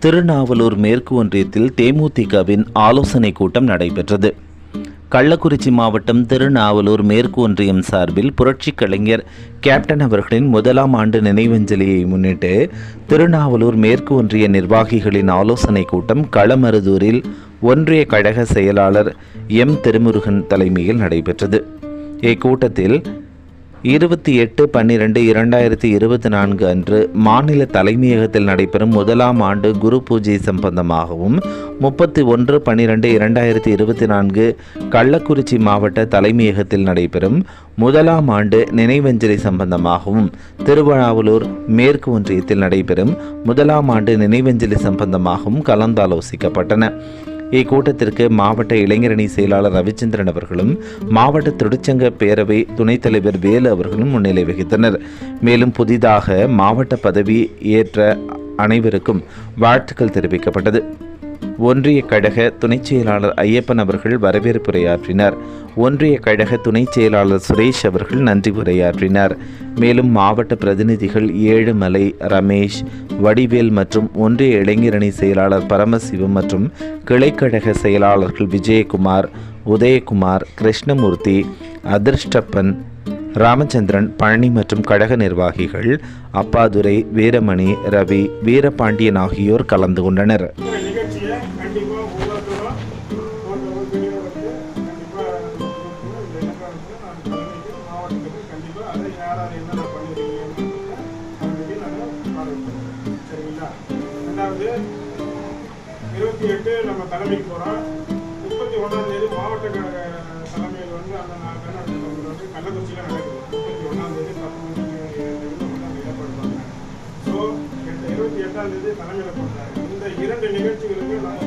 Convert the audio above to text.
திருநாவலூர் மேற்கு ஒன்றியத்தில் தேமுதிகவின் ஆலோசனைக் கூட்டம் நடைபெற்றது. கள்ளக்குறிச்சி மாவட்டம் திருநாவலூர் மேற்கு ஒன்றியம் சார்பில் புரட்சி கலைஞர் கேப்டன் அவர்களின் முதலாம் ஆண்டு நினைவஞ்சலியை முன்னிட்டு திருநாவலூர் மேற்கு ஒன்றிய நிர்வாகிகளின் ஆலோசனைக் கூட்டம் களமருதூரில் ஒன்றிய கழக செயலாளர் எம். திருமுருகன் தலைமையில் நடைபெற்றது. இக்கூட்டத்தில் இருபத்தி எட்டு பன்னிரெண்டு இரண்டாயிரத்தி இருபத்தி நான்கு அன்று மாநில தலைமையகத்தில் நடைபெறும் முதலாம் ஆண்டு குரு பூஜை சம்பந்தமாகவும் முப்பத்தி ஒன்று பன்னிரெண்டு இரண்டாயிரத்தி இருபத்தி நான்கு கள்ளக்குறிச்சி மாவட்ட தலைமையகத்தில் நடைபெறும் முதலாம் ஆண்டு நினைவஞ்சலி சம்பந்தமாகவும் திருவண்ணாவலூர் மேற்கு ஒன்றியத்தில் நடைபெறும் முதலாம் ஆண்டு நினைவஞ்சலி சம்பந்தமாகவும் கலந்தாலோசிக்கப்பட்டன. இக்கூட்டத்திற்கு மாவட்ட இளைஞரணி செயலாளர் ரவிச்சந்திரன் அவர்களும் மாவட்ட தொழிற்சங்க பேரவை துணைத் தலைவர் வேலு அவர்களும் முன்னிலை வகித்தனர். மேலும் புதிதாக மாவட்ட பதவி ஏற்ற அனைவருக்கும் வாழ்த்துக்கள் தெரிவிக்கப்பட்டது. ஒன்றிய கழக துணைச் செயலாளர் ஐயப்பன் அவர்கள் வரவேற்புரையாற்றினார். ஒன்றிய கழக துணைச் செயலாளர் சுரேஷ் அவர்கள் நன்றி உரையாற்றினார். மேலும் மாவட்ட பிரதிநிதிகள் ஏழுமலை ரமேஷ் வடிவேல் மற்றும் ஒன்றிய இளைஞரணி செயலாளர் பரமசிவம் மற்றும் கிளைக்கழக செயலாளர்கள் விஜயகுமார் உதயகுமார் கிருஷ்ணமூர்த்தி அதிர்ஷ்டப்பன் ராமச்சந்திரன் பழனி மற்றும் கழக நிர்வாகிகள் அப்பாதுரை வீரமணி ரவி வீரபாண்டியன் ஆகியோர் கலந்து கொண்டனர். கண்டிப்பாக ஒவ்வொருத்தரும் ஒரு ஒரு வந்து கண்டிப்பாக இந்த இலக்கம் வந்து நான் தலைமைக்கு மாவட்டத்துக்கு கண்டிப்பாக அதை யார் யார் என்னென்ன பண்ணிருக்கீங்கன்னு அவங்களுக்கு நான் பாருங்கள் சரிங்களா? ரெண்டாவது இருபத்தி எட்டு நம்ம தலைமைக்கு போகிறோம் முப்பத்தி ஒன்றாம் தேதி மாவட்ட தலைமையில் வந்து அந்த நான் கர்நாடக வந்து கள்ளக்குறிச்சியில் நடக்குது முப்பத்தி ஒன்றாம் தேதி பத்து மணிக்கு ஸோ இருபத்தி எட்டாம் தேதி தலைமையில் போட்டாங்க இந்த இரண்டு நிகழ்ச்சிகளுக்கு நான்